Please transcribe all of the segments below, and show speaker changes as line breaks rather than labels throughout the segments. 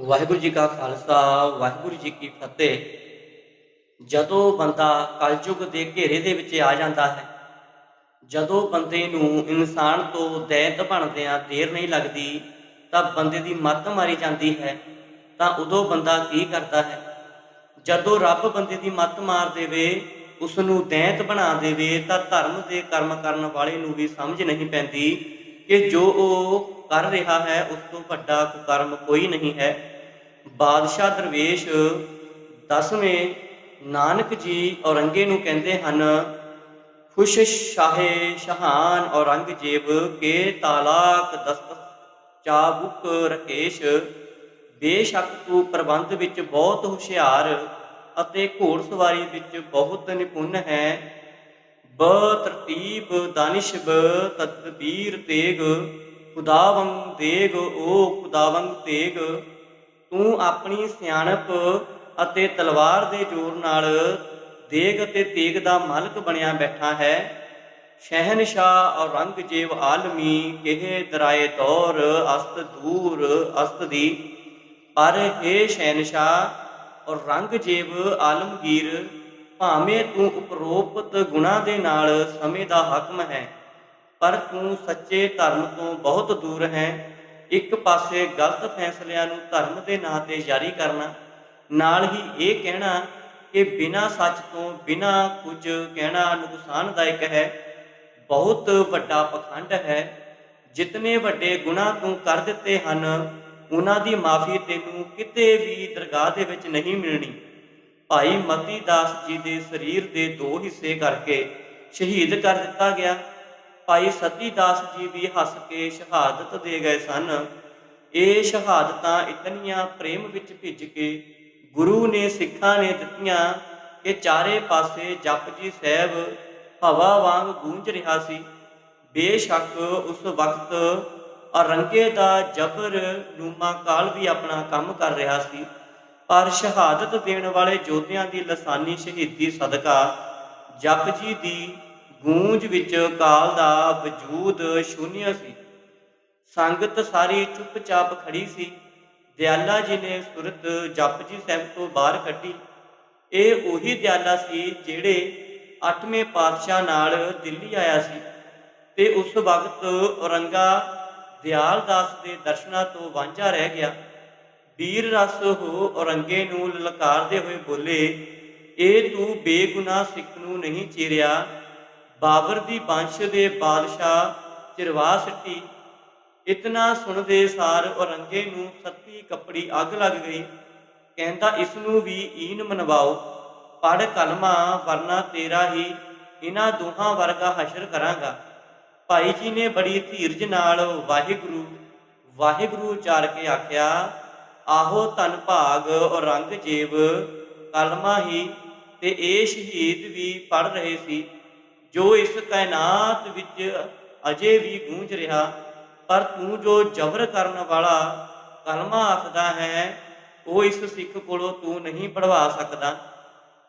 ਵਾਹਿਗੁਰੂ ਜੀ ਕਾ ਖਾਲਸਾ, ਵਾਹਿਗੁਰੂ ਜੀ ਕੀ ਫਤਿਹ। ਜਦੋਂ ਬੰਦਾ ਕਲਯੁਗ ਦੇ ਘੇਰੇ ਦੇ ਵਿੱਚ ਆ ਜਾਂਦਾ ਹੈ, ਜਦੋਂ ਬੰਦੇ ਨੂੰ ਇਨਸਾਨ ਤੋਂ ਦੈਤ ਬਣਦਿਆਂ ਦੇਰ ਨਹੀਂ ਲੱਗਦੀ, ਤਾਂ ਬੰਦੇ ਦੀ ਮੱਤ ਮਾਰੀ ਜਾਂਦੀ ਹੈ, ਤਾਂ ਉਦੋਂ ਬੰਦਾ ਕੀ ਕਰਦਾ ਹੈ? ਜਦੋਂ ਰੱਬ ਬੰਦੇ ਦੀ ਮੱਤ ਮਾਰ ਦੇਵੇ ਉਸ ਨੂੰ ਦੈਂਤ ਬਣਾ ਦੇਵੇ, ਤਾਂ ਧਰਮ ਦੇ ਕਰਮ ਕਰਨ ਵਾਲੇ ਨੂੰ ਵੀ ਸਮਝ ਨਹੀਂ ਪੈਂਦੀ ਕਿ ਜੋ ਉਹ ਕਰ ਰਿਹਾ ਹੈ, ਉਸ ਤੋਂ ਵੱਡਾ ਕਰਮ ਕੋਈ ਨਹੀਂ ਹੈ। ਬਾਦਸ਼ਾਹ ਦਰਵੇਸ਼ ਦਸਵੇਂ ਨਾਨਕ ਜੀ ਔਰੰਗੇ ਨੂੰ ਕਹਿੰਦੇ ਹਨ, ਖੁਸ਼ ਸ਼ਾਹੇ ਸ਼ਹਾਨ ਔਰੰਗਜ਼ੇਬ ਕੇ ਤਾਲਾਕ ਦਸਤ ਚਾਬੁਕ ਰਕੇਸ਼, ਬੇਸ਼ੱਕ ਤੂੰ ਪ੍ਰਬੰਧ ਵਿੱਚ ਬਹੁਤ ਹੁਸ਼ਿਆਰ ਅਤੇ ਘੋੜਸਵਾਰੀ ਵਿੱਚ ਬਹੁਤ ਨਿਪੁੰਨ ਹੈ। ਬ ਤਰਤੀਬ ਦਾਨਿਸ਼ਬ ਤਦਬੀਰ ਤੇਗ ਖੁਦਾਵੰ ਤੇਗ, ਓ ਖੁਦਾਵੰ ਤੇਗ। ਤੂੰ ਆਪਣੀ ਸਿਆਣਪ ਅਤੇ ਤਲਵਾਰ ਦੇ ਜ਼ੋਰ ਨਾਲ ਦੇਗ ਅਤੇ ਤੇਗ ਦਾ ਮਾਲਕ ਬਣਿਆ ਬੈਠਾ ਹੈ। ਸ਼ਹਿਨशाह ਔਰੰਗਜ਼ੇਬ ਆਲਮੀ ਕਿਹੇ ਦਰਾਏ ਦੌਰ, ਅਸਤ ਦੂਰ, ਅਸਤ ਦੀ। ਪਰ हे ਸ਼ਹਿਨशाह ਔਰੰਗਜ਼ੇਬ ਆਲਮਗੀਰ, ਭਾਵੇਂ ਤੂੰ ਉਪਰੋਪਤ ਗੁਣਾ ਦੇ ਨਾਲ ਸਮੇਂ ਦਾ ਹਾਕਮ ਹੈ, ਪਰ ਤੂੰ ਸੱਚੇ ਧਰਮ ਤੋਂ ਬਹੁਤ ਦੂਰ ਹੈ। ਇੱਕ ਪਾਸੇ ਗਲਤ ਫੈਸਲਿਆਂ ਨੂੰ ਧਰਮ ਦੇ ਨਾਂ ਤੇ ਜਾਰੀ ਕਰਨਾ, ਨਾਲ ਹੀ ਇਹ ਕਹਿਣਾ ਕਿ ਬਿਨਾਂ ਸੱਚ ਤੋਂ ਬਿਨਾਂ ਕੁਝ ਕਹਿਣਾ ਨੁਕਸਾਨਦਾਇਕ ਹੈ। ਬਹੁਤ ਵੱਡਾ ਪਖੰਡ ਹੈ। ਜਿਤਨੇ ਵੱਡੇ ਗੁਨਾਹ ਤੂੰ ਕਰ ਦਿੱਤੇ ਹਨ, ਉਹਨਾਂ ਦੀ ਮਾਫੀ ਤੈਨੂੰ ਕਿਤੇ ਵੀ ਦਰਗਾਹ ਦੇ ਵਿੱਚ ਨਹੀਂ ਮਿਲਣੀ। ਭਾਈ ਮਤੀ ਦਾਸ ਜੀ ਦੇ ਸਰੀਰ ਦੇ ਦੋ ਹਿੱਸੇ ਕਰਕੇ ਸ਼ਹੀਦ ਕਰ ਦਿੱਤਾ ਗਿਆ। ਭਾਈ ਸਤੀ ਦਾਸ ਜੀ ਵੀ ਹੱਸ ਕੇ ਸ਼ਹਾਦਤ ਦੇ ਗਏ ਸਨ। ਇਹ ਸ਼ਹਾਦਤਾਂ ਇਤਨੀਆਂ ਪ੍ਰੇਮ ਵਿੱਚ ਭਿੱਜ ਕੇ ਗੁਰੂ ਨੇ ਸਿੱਖਾਂ ਨੇ ਦਿੱਤੀਆਂ ਕਿ ਚਾਰੇ ਪਾਸੇ ਜਪਜੀ ਸਾਹਿਬ ਹਵਾ ਵਾਂਗ ਗੂੰਜ ਰਿਹਾ ਸੀ। ਬੇਸ਼ੱਕ ਉਸ ਵਕਤ ਅਰੰਗੇ ਦਾ ਜਬਰ ਨੂਮਾ ਕਾਲ ਵੀ ਆਪਣਾ ਕੰਮ ਕਰ ਰਿਹਾ ਸੀ। ਪਰ ਸ਼ਹਾਦਤ ਦੇਣ ਵਾਲੇ ਯੋਧਿਆਂ ਦੀ ਲਸਾਨੀ ਸ਼ਹੀਦੀ ਸਦਕਾ ਜਪਜੀ ਦੀ ਗੂੰਜ ਵਿੱਚ ਕਾਲ ਦਾ ਵਜੂਦ ਸ਼ੂਨਿਆ ਸੀ। ਸੰਗਤ ਸਾਰੀ ਚੁੱਪਚਾਪ ਖੜੀ ਸੀ। ਦਿਆਲਾ ਜੀ ਨੇ ਸੁਰਤ ਜਪਜੀ ਸਾਹਿਬ ਤੋਂ ਬਾਹਰ ਕੱਢੀ। ਇਹ ਉਹੀ ਦਿਆਲਾ ਸੀ ਜਿਹੜੇ 8ਵੇਂ ਪਾਤਸ਼ਾਹ ਨਾਲ ਦਿੱਲੀ ਆਇਆ ਸੀ ਤੇ ਉਸ ਵਕਤ ਔਰੰਗਾ ਦਿਆਲ ਦਾਸ ਦੇ ਦਰਸ਼ਨਾਂ ਤੋਂ ਵਾਂਝਾ ਰਹਿ ਗਿਆ। ਵੀਰ ਰਸ ਹੋ ਔਰੰਗੇ ਨੂੰ ਲਲਕਾਰਦੇ ਹੋਏ ਬੋਲੇ, ਇਹ ਤੂੰ ਬੇਗੁਨਾਹ ਸਿੱਖ ਨੂੰ ਨਹੀਂ ਚੀਰਿਆ ਬਾਬਰ ਦੀ ਵੰਸ਼ ਦੇ ਬਾਦਸ਼ਾਹ ਚਿਰਵਾ ਸਿੱਟੀ ਇਤਨਾ ਸੁਣਦੇ ਸਾਰ ਔਰੰਗੇ ਨੂੰ ਸੱਤੀ ਕੱਪੜੀ ਅੱਗ ਲੱਗ ਗਈ। ਕਹਿੰਦਾ ਇਸ ਨੂੰ ਵੀ ਈਨ ਮਨਵਾਓ। ਪੜ ਕਲਮਾ, ਵਰਨਾ ਤੇਰਾ ਹੀ ਇਹਨਾਂ ਦੋਹਾਂ ਵਰਗਾ ਹਸ਼ਰ ਕਰਾਂਗਾ। ਭਾਈ ਜੀ ਨੇ ਬੜੀ ਧੀਰਜ ਨਾਲ ਵਾਹਿਗੁਰੂ ਵਾਹਿਗੁਰੂ ਉਚਾਰ ਕੇ ਆਖਿਆ, ਆਹੋ ਤਨ ਭਾਗ ਔਰੰਗਜ਼ੇਬ, ਕਲਮਾ ਹੀ ਤੇ ਇਹ ਸ਼ਹੀਦ ਵੀ ਪੜ ਰਹੇ ਸੀ। ਜੋ ਇਸ ਕਾਇਨਾਤ ਵਿੱਚ ਅਜੇ ਵੀ ਗੂੰਜ ਰਿਹਾ, ਪਰ ਤੂੰ ਜੋ ਜ਼ਬਰ ਕਰਨ ਵਾਲਾ ਕਲਮਾ ਆਖਦਾ ਹੈ, ਉਹ ਇਸ ਸਿੱਖ ਕੋਲੋਂ ਤੂੰ ਨਹੀਂ ਪੜਵਾ ਸਕਦਾ।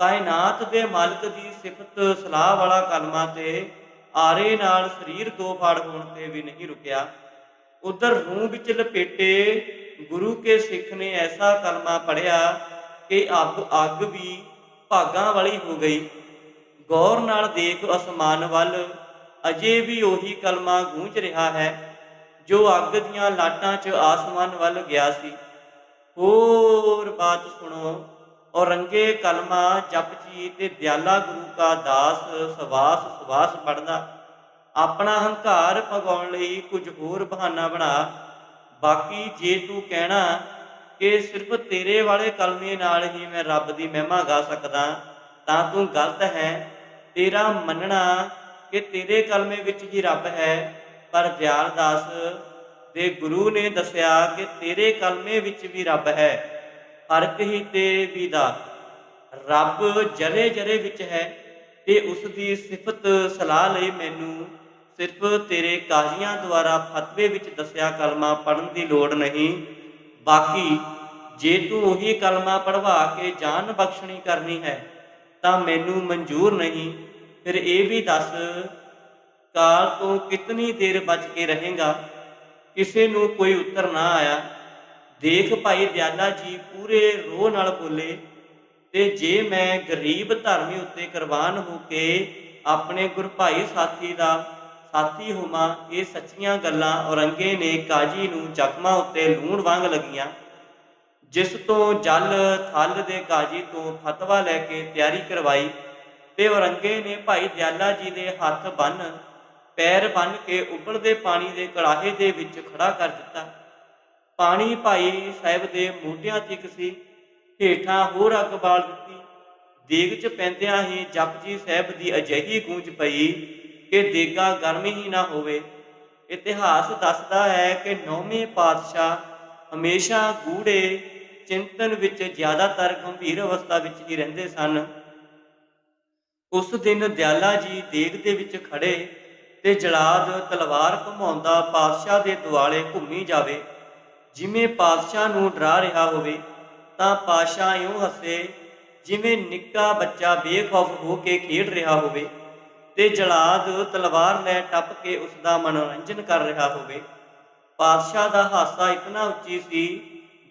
ਕਾਇਨਾਤ ਦੇ ਮਾਲਕ ਦੀ ਸਿਫਤ ਸਲਾਹ ਵਾਲਾ ਕਲਮਾ ਤੇ ਆਰੇ ਨਾਲ ਸਰੀਰ ਦੋ ਫਾੜ ਹੋਣ ਤੇ ਵੀ ਨਹੀਂ ਰੁਕਿਆ। ਉਧਰ ਰੂਹ ਵਿੱਚ ਲਪੇਟੇ ਗੁਰੂ ਕੇ ਸਿੱਖ ਨੇ ਐਸਾ ਕਲਮਾ ਪੜਿਆ ਕਿ ਅੱਗ ਅੱਗ ਵੀ ਭਾਗਾਂ ਵਾਲੀ ਹੋ ਗਈ। ਗੌਰ ਨਾਲ ਦੇਖ ਅਸਮਾਨ ਵੱਲ, ਅਜੇ ਵੀ ਉਹੀ ਕਲਮਾ ਗੂੰਜ ਰਿਹਾ ਹੈ, ਜੋ ਅੱਗ ਦੀਆਂ ਲਾਟਾਂ 'ਚ ਆਸਮਾਨ ਵੱਲ ਗਿਆ ਸੀ। ਹੋਰ ਬਾਤ ਸੁਣੋ, ਔਰੰਗੇ ਕਲਮਾ ਜਪਜੀ ਤੇ ਦਿਆਲਾ ਗੁਰੂ ਕਾ ਦਾਸ ਸਵਾਸ ਸਵਾਸ ਪੜਦਾ ਆਪਣਾ ਹੰਕਾਰ ਭਗਾਉਣ ਲਈ ਕੁਝ ਹੋਰ ਬਹਾਨਾ ਬਣਾ। ਬਾਕੀ ਜੇ ਤੂੰ ਕਹਿਣਾ ਕਿ ਸਿਰਫ ਤੇਰੇ ਵਾਲੇ ਕਲਮੇ ਨਾਲ ਹੀ ਮੈਂ ਰੱਬ ਦੀ ਮਹਿਮਾ ਗਾ ਸਕਦਾ, ਤਾਂ ਤੂੰ ਗਲਤ ਹੈ। ਤੇਰਾ ਮੰਨਣਾ ਕਿ ਤੇਰੇ ਕਲਮੇ ਵਿੱਚ ਹੀ ਰੱਬ ਹੈ, ਪਰ ਦਿਆਲ ਦਾਸ ਦੇ ਗੁਰੂ ਨੇ ਦੱਸਿਆ ਕਿ ਤੇਰੇ ਕਲਮੇ ਵਿੱਚ ਵੀ ਰੱਬ ਹੈ, ਫ਼ਰਕ ਹੀ ਤੇ ਵੀ ਦਾ ਰੱਬ ਜਰੇ ਜਰੇ ਵਿੱਚ ਹੈ ਤੇ ਉਸ ਦੀ ਸਿਫਤ ਸਲਾਹ ਲਈ ਮੈਨੂੰ ਸਿਰਫ ਤੇਰੇ ਕਾਜ਼ੀਆਂ ਦੁਆਰਾ ਫਤਵੇ ਵਿੱਚ ਦੱਸਿਆ ਕਲਮਾ ਪੜਨ ਦੀ ਲੋੜ ਨਹੀਂ। ਬਾਕੀ ਜੇ ਤੂੰ ਉਹੀ ਕਲਮਾ ਪੜਵਾ ਕੇ ਜਾਨ ਬਖਸ਼ਣੀ ਕਰਨੀ ਹੈ ਤਾਂ ਮੈਨੂੰ ਮਨਜ਼ੂਰ ਨਹੀਂ। ਫਿਰ ਇਹ ਵੀ ਦੱਸ, ਕਾਲ ਤੋਂ ਕਿਤਨੀ ਦੇਰ ਬਚ ਕੇ ਰਹੇਗਾ? ਕਿਸੇ ਨੂੰ ਕੋਈ ਉੱਤਰ ਨਾ ਆਇਆ। ਦੇਖ ਭਾਈ ਦਿਆਲਾ ਜੀ ਪੂਰੇ ਰੋਹ ਨਾਲ ਬੋਲੇ, ਤੇ ਜੇ ਮੈਂ ਗਰੀਬ ਧਰਮੀ ਉੱਤੇ ਕੁਰਬਾਨ ਹੋ ਕੇ ਆਪਣੇ ਗੁਰਭਾਈ ਸਾਥੀ ਦਾ ਸਾਥੀ ਹੋਵਾਂ, ਇਹ ਸੱਚੀਆਂ ਗੱਲਾਂ ਔਰੰਗੇ ਨੇ ਕਾਜੀ ਨੂੰ ਜ਼ਖਮਾਂ ਉੱਤੇ ਲੂਣ ਵਾਂਗ ਲੱਗੀਆਂ। ਜਿਸ ਤੋਂ ਜਲ ਥਲ ਦੇ ਕਾਜੀ ਤੋਂ ਫਤਵਾ ਲੈ ਕੇ ਤਿਆਰੀ ਕਰਵਾਈ ਤੇ ਔਰੰਗੇ ਨੇ ਭਾਈ ਦਿਆਲਾ ਜੀ ਦੇ ਹੱਥ ਬੰਨ, ਪੈਰ ਬੰਨ ਕੇ ਉਬਲਦੇ ਪਾਣੀ ਦੇ ਕੜਾਹੇ ਦੇ ਵਿੱਚ ਖੜਾ ਕਰ ਦਿੱਤਾ। ਪਾਣੀ ਭਾਈ ਸਾਹਿਬ ਦੇ ਮੋਢਿਆਂ ਤੱਕ ਸੀ, ਹੇਠਾਂ ਹੋਰ ਅੱਗ ਬਾਲ ਦਿੱਤੀ। ਦੇਗ 'ਚ ਪੈਂਦਿਆਂ ਹੀ ਜਪਜੀ ਸਾਹਿਬ ਦੀ ਅਜਿਹੀ ਗੂੰਜ ਪਈ ਕਿ ਦੇਗਾ ਗਰਮ ਹੀ ਨਾ ਹੋਵੇ। ਇਤਿਹਾਸ ਦੱਸਦਾ ਹੈ ਕਿ ਨੌਵੇਂ ਪਾਤਸ਼ਾਹ ਹਮੇਸ਼ਾ ਗੂੜੇ ਚਿੰਤਨ ਵਿੱਚ ਜ਼ਿਆਦਾਤਰ ਗੰਭੀਰ ਅਵਸਥਾ ਵਿੱਚ ਹੀ ਰਹਿੰਦੇ ਸਨ। ਉਸ ਦਿਨ ਦਿਆਲਾ ਜੀ ਦੇਗ ਦੇ ਵਿੱਚ ਖੜੇ ਤੇ ਜਲਾਦ ਤਲਵਾਰ ਘੁਮਾਉਂਦਾ ਪਾਤਸ਼ਾਹ ਦੇ ਦੁਆਲੇ ਘੁੰਮੀ ਜਾਵੇ। ਜਿਵੇਂ ਪਾਤਸ਼ਾਹ ਨੂੰ ਡਰਾ ਰਿਹਾ ਹੋਵੇ, ਤਾਂ ਪਾਤਸ਼ਾਹ ਇਉਂ ਹੱਸੇ, ਜਿਵੇਂ ਨਿੱਕਾ ਬੱਚਾ ਬੇਖੌਫ ਹੋ ਕੇ ਖੇਡ ਰਿਹਾ ਹੋਵੇ ਤੇ ਜਲਾਦ ਤਲਵਾਰ ਲੈ ਟੱਪ ਕੇ ਉਸ ਦਾ ਮਨੋਰੰਜਨ ਕਰ ਰਿਹਾ ਹੋਵੇ। ਪਾਤਸ਼ਾਹ ਦਾ ਹਾਸਾ ਇਤਨਾ ਉੱਚੀ ਸੀ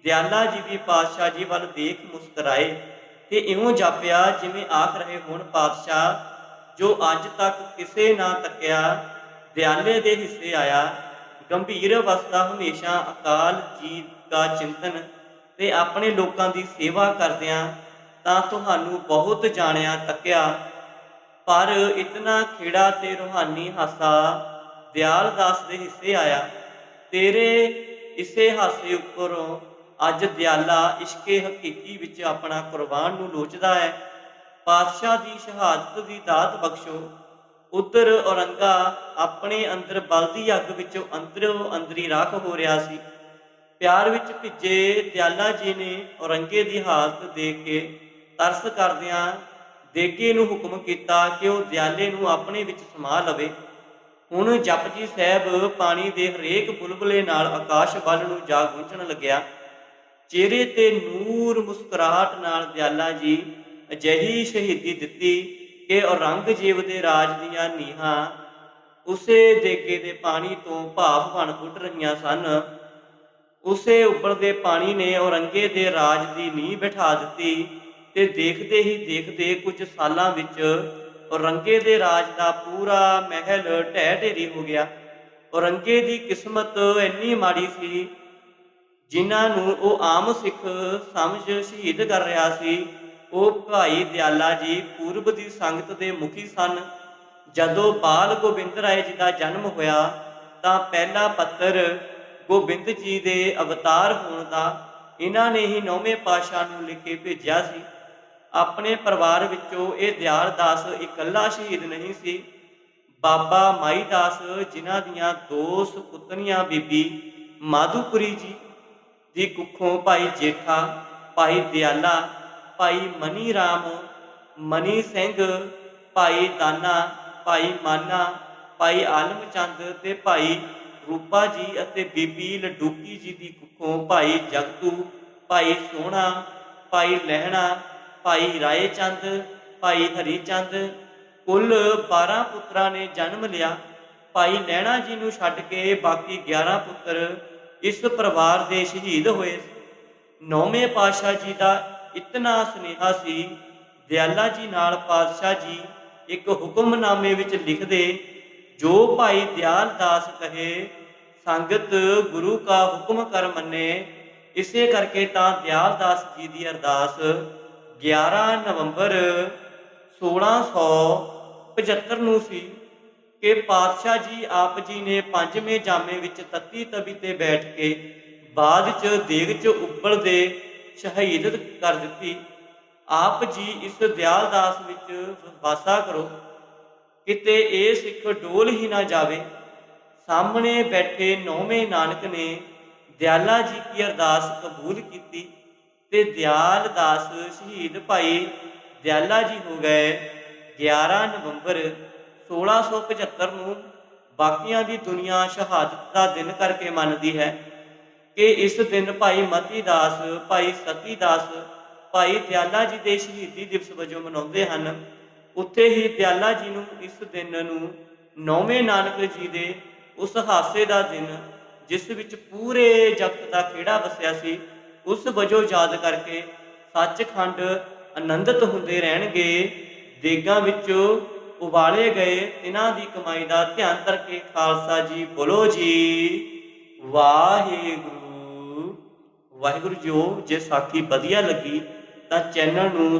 ਦਿਆਲਾ ਜੀ ਵੀ ਪਾਤਸ਼ਾਹ ਜੀ ਵੱਲ ਦੇਖ ਮੁਸਕਰਾਏ ਤੇ ਇਉਂ ਜਾਪਿਆ ਜਿਵੇਂ ਆਖ ਰਹੇ ਹੋਣ ਪਾਤਸ਼ਾਹ, ਜੋ ਅੱਜ ਤੱਕ ਕਿਸੇ ਨਾ ਤੱਕਿਆ ਦਿਆਲੇ ਦੇ ਹਿੱਸੇ ਆਇਆ, ਗੰਭੀਰ ਅਵਸਥਾ ਹਮੇਸ਼ਾ ਅਕਾਲ ਜੀ ਦਾ ਚਿੰਤਨ ਤੇ ਆਪਣੇ ਲੋਕਾਂ ਦੀ ਸੇਵਾ ਕਰਦਿਆਂ ਤਾਂ ਤੁਹਾਨੂੰ ਬਹੁਤ ਜਾਣਿਆ ਤੱਕਿਆ, ਪਰ ਇਤਨਾ ਖੇੜਾ ਤੇ ਰੂਹਾਨੀ ਹਾਸਾ ਦਿਆਲ ਦਾਸ ਦੇ ਹਿੱਸੇ ਆਇਆ, ਤੇਰੇ ਇਸੇ ਹਾਸੇ ਉੱਪਰੋਂ ਅੱਜ ਦਿਆਲਾ ਇਸ਼ਕੇ ਹਕੀਕੀ ਵਿੱਚ ਆਪਣਾ ਕੁਰਬਾਨ ਨੂੰ ਲੋਚਦਾ ਹੈ। ਪਾਤਸ਼ਾਹ ਦੀ ਸ਼ਹਾਦਤ ਦੀ ਦਾਤ ਬਖਸ਼ੋ। ਉਧਰ ਔਰੰਗਾ ਆਪਣੇ ਅੰਦਰ ਬਲਦੀ ਅੱਗ ਵਿੱਚੋਂ ਅੰਦਰੋਂ ਅੰਦਰੀ ਰਾਖ ਹੋ ਰਿਹਾ ਸੀ। ਪਿਆਰ ਵਿੱਚ ਭਿੱਜੇ ਦਿਆਲਾ ਜੀ ਨੇ ਔਰੰਗੇ ਦੀ ਹਾਲਤ ਦੇਖ ਕੇ ਤਰਸ ਕਰਦਿਆਂ ਦੇਗੇ ਨੂੰ ਹੁਕਮ ਕੀਤਾ ਕਿ ਉਹ ਦਿਆਲੇ ਨੂੰ ਆਪਣੇ ਵਿੱਚ ਸਮਾ ਲਵੇ। ਹੁਣ ਜਪਜੀ ਸਾਹਿਬ ਪਾਣੀ ਦੇ ਹਰੇਕ ਬੁਲਬੁਲੇ ਨਾਲ ਆਕਾਸ਼ ਵੱਲ ਨੂੰ ਜਾ ਗੂੰਜਣ ਲੱਗਿਆ। ਚਿਹਰੇ ਤੇ ਨੂਰ ਮੁਸਕਰਾਹਟ ਨਾਲ ਦਿਆਲਾ ਜੀ ਅਜਿਹੀ ਸ਼ਹੀਦੀ ਦਿੱਤੀ ਕਿ ਔਰੰਗਜ਼ੇਬ ਦੇ ਰਾਜ ਦੀਆਂ ਨੀਹਾਂ ਉਸੇ ਦੇਗੇ ਦੇ ਪਾਣੀ ਤੋਂ ਭਾਫ ਬਣ ਉੱਠ ਰਹੀਆਂ ਸਨ। ਉਸੇ ਉੱਪਰਦੇ ਪਾਣੀ ਨੇ ਔਰੰਗੇ ਦੇ ਰਾਜ ਦੀ ਨੀਂਹ ਬਿਠਾ ਦਿੱਤੀ ਤੇ ਦੇਖਦੇ ਹੀ ਦੇਖਦੇ ਕੁਝ ਸਾਲਾਂ ਵਿੱਚ ਔਰੰਗੇ ਦੇ ਰਾਜ ਦਾ ਪੂਰਾ ਮਹਿਲ ਢਹਿ ਢੇਰੀ ਹੋ ਗਿਆ। ਔਰੰਗੇ ਦੀ ਕਿਸਮਤ ਇੰਨੀ ਮਾੜੀ ਸੀ ਜਿਨ੍ਹਾਂ ਨੂੰ ਉਹ ਆਮ ਸਿੱਖ ਸਮਝ ਸ਼ਹੀਦ ਕਰ ਰਿਹਾ ਸੀ, ਉਹ ਭਾਈ ਦਿਆਲਾ ਜੀ ਪੂਰਬ ਦੀ ਸੰਗਤ ਦੇ ਮੁਖੀ ਸਨ। ਜਦੋਂ ਬਾਲ ਗੋਬਿੰਦ ਰਾਏ ਜੀ ਦਾ ਜਨਮ ਹੋਇਆ, ਤਾਂ ਪਹਿਲਾ ਪੱਤਰ ਗੋਬਿੰਦ ਜੀ ਦੇ ਅਵਤਾਰ ਹੋਣ ਦਾ ਇਹਨਾਂ ਨੇ ਹੀ ਨੌਵੇਂ ਪਾਤਸ਼ਾਹ ਨੂੰ ਲਿਖ ਕੇ ਭੇਜਿਆ ਸੀ। ਆਪਣੇ ਪਰਿਵਾਰ ਵਿੱਚੋਂ ਇਹ ਦਿਆਲਦਾਸ ਇਕੱਲਾ ਸ਼ਹੀਦ ਨਹੀਂ ਸੀ। ਬਾਬਾ ਮਾਈ ਦਾਸ, ਜਿਨ੍ਹਾਂ ਦੀਆਂ ਦੋ ਸੁਪੁੱਤਰੀਆਂ ਬੀਬੀ ਮਾਧੂਪੁਰੀ ਜੀ ਦੀ ਕੁੱਖੋਂ ਭਾਈ ਜੇਠਾ, ਭਾਈ ਦਿਆਲਾ, ਭਾਈ ਮਨੀ ਰਾਮ, ਮਨੀ ਸਿੰਘ, ਭਾਈ ਦਾਨਾ, ਭਾਈ ਮਾਨਾ, ਭਾਈ ਆਲਮ ਚੰਦ ਤੇ ਭਾਈ ਰੂਪਾ ਜੀ ਅਤੇ ਬੀਬੀ ਲਡੂਕੀ ਜੀ ਦੀ ਕੁੱਖੋਂ ਭਾਈ ਜਗਤੂ, ਭਾਈ ਸੋਹਣਾ, ਭਾਈ ਲਹਿਣਾ, ਭਾਈ ਰਾਏ ਚੰਦ ਭਾਈ ਹਰੀ ਚੰਦ ਕੁੱਲ 12 ਪੁੱਤਰਾਂ ਨੇ ਜਨਮ ਲਿਆ। ਭਾਈ ਲਹਿਣਾ ਜੀ ਨੂੰ ਛੱਡ ਕੇ ਬਾਕੀ 11 ਪੁੱਤਰ ਇਸ ਪਰਿਵਾਰ ਦੇ ਸ਼ਹੀਦ ਹੋਏ ਨੌਵੇਂ ਪਾਤਸ਼ਾਹ ਜੀ ਦਾ ਇਤਨਾ ਸੁਨੇਹਾ ਸੀ, ਦਿਆਲਾ ਜੀ ਨਾਲ ਪਾਤਸ਼ਾਹ ਜੀ ਇੱਕ ਹੁਕਮਨਾਮੇ ਵਿੱਚ ਲਿਖਦੇ, ਜੋ ਭਾਈ ਦਿਆਲ ਦਾਸ ਕਹੇ, ਸੰਗਤ ਗੁਰੂ ਕਾ ਹੁਕਮ ਕਰ ਮੰਨੇ। ਇਸੇ ਕਰਕੇ ਤਾਂ ਦਿਆਲ ਦਾਸ ਜੀ ਦੀ ਅਰਦਾਸ 11 ਨਵੰਬਰ 1675 ਨੂੰ ਸੀ। ਕਿ ਪਾਤਸ਼ਾਹ ਜੀ ਆਪ ਜੀ ਨੇ ਪੰਜਵੇਂ ਜਾਮੇ ਵਿੱਚ ਤੱਤੀ ਤਵੀ ਤੇ ਬੈਠ ਕੇ ਬਾਅਦ ਚ ਦੇਗ ਚ ਉੱਬਲਦੇ ਸ਼ਹੀਦ ਕਰ ਦਿੱਤੀ। ਆਪ ਜੀ ਇਸ ਦਿਆਲ ਦਾਸ ਵਿੱਚ ਵਾਸਾ ਕਰੋ। ਕਿਤੇ ਇਹ ਸਿੱਖ ਡੋਲ ਹੀ ਨਾ ਜਾਵੇ। ਸਾਹਮਣੇ ਬੈਠੇ ਨੌਵੇਂ ਨਾਨਕ ਨੇ ਦਿਆਲਾ ਜੀ ਕੀ ਅਰਦਾਸ ਕਬੂਲ ਕੀਤੀ ਤੇ ਦਿਆਲ ਦਾਸ ਸ਼ਹੀਦ ਭਾਈ ਦਿਆਲਾ ਜੀ ਹੋ ਗਏ 11 ਨਵੰਬਰ 1675 ਨੂੰ ਬਾਕੀਆਂ ਦੀ ਦੁਨੀਆ ਸ਼ਹਾਦਤ ਦਾ ਦਿਨ ਕਰਕੇ ਮੰਨਦੀ ਹੈ ਕਿ ਇਸ ਦਿਨ ਭਾਈ ਮਤੀ ਦਾਸ, ਭਾਈ ਸਤੀ ਦਾਸ, ਭਾਈ ਦਿਆਲਾ ਜੀ ਦੇ ਸ਼ਹੀਦੀ ਦਿਵਸ ਵਜੋਂ ਮਨਾਉਂਦੇ ਹਨ। ਉੱਥੇ ਹੀ ਦਿਆਲਾ ਜੀ ਨੂੰ ਇਸ ਦਿਨ ਨੂੰ ਨੌਵੇਂ ਨਾਨਕ ਜੀ ਦੇ ਉਸ ਹਾਸੇ ਦਾ ਦਿਨ, ਜਿਸ ਵਿੱਚ ਪੂਰੇ ਜਗਤ ਦਾ ਖੇੜਾ ਵਸਿਆ ਸੀ, ਉਸ ਵਜੋਂ ਯਾਦ ਕਰਕੇ ਸੱਚਖੰਡ ਆਨੰਦਿਤ ਹੁੰਦੇ ਰਹਿਣਗੇ। ਦੇਗਾਂ ਵਿੱਚੋਂ ਉਬਾਲੇ ਗਏ, ਇਹਨਾਂ ਦੀ ਕਮਾਈ ਦਾ ਧਿਆਨ ਕਰਕੇ ਖਾਲਸਾ ਜੀ ਬੋਲੋ ਜੀ, ਵਾਹਿਗੁਰੂ। ਵਾਹਿਗੁਰੂ ਜੀਓ ਜੇ ਸਾਖੀ ਵਧੀਆ ਲੱਗੀ ਤਾਂ ਚੈਨਲ ਨੂੰ